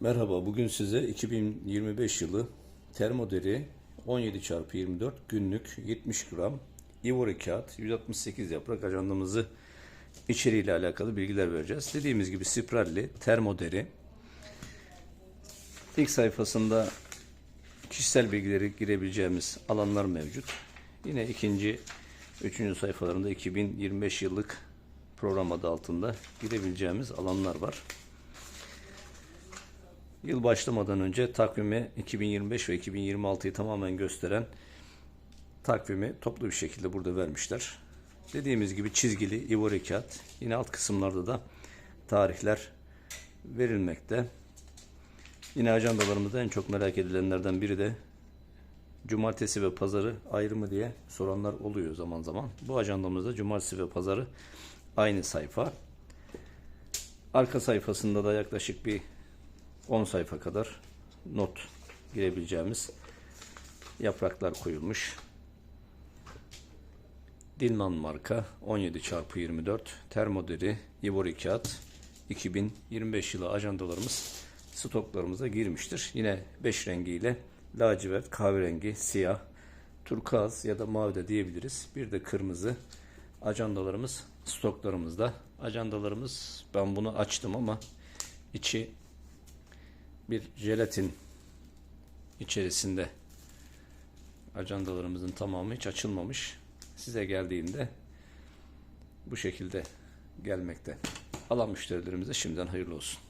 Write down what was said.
Merhaba, bugün size 2025 yılı termoderi 17 x 24 günlük 70 gram ivori kağıt 168 yaprak ajandamızı içeriğiyle alakalı bilgiler vereceğiz. Dediğimiz gibi spralli termoderi ilk sayfasında kişisel bilgileri girebileceğimiz alanlar mevcut. Yine ikinci, üçüncü sayfalarında 2025 yıllık program adı altında girebileceğimiz alanlar var. Yıl başlamadan önce takvimi 2025 ve 2026'yı tamamen gösteren takvimi toplu bir şekilde burada vermişler. Dediğimiz gibi çizgili ivori kağıt. Yine alt kısımlarda da tarihler verilmekte. Yine ajandalarımızda en çok merak edilenlerden biri de cumartesi ve pazarı ayrı mı diye soranlar oluyor zaman zaman. Bu ajandamızda cumartesi ve pazarı aynı sayfa. Arka sayfasında da yaklaşık bir 10 sayfa kadar not girebileceğimiz yapraklar koyulmuş. Dilman marka 17 çarpı 24 termoderi ivori kağıt 2025 yılı ajandalarımız stoklarımıza girmiştir. Yine 5 rengiyle lacivert, kahverengi, siyah, turkuaz ya da mavi de diyebiliriz. Bir de kırmızı ajandalarımız stoklarımızda. Ajandalarımız ben bunu açtım ama içi bir jelatin içerisinde ajandalarımızın tamamı hiç açılmamış. Size geldiğinde bu şekilde gelmekte. Alan müşterilerimize şimdiden hayırlı olsun.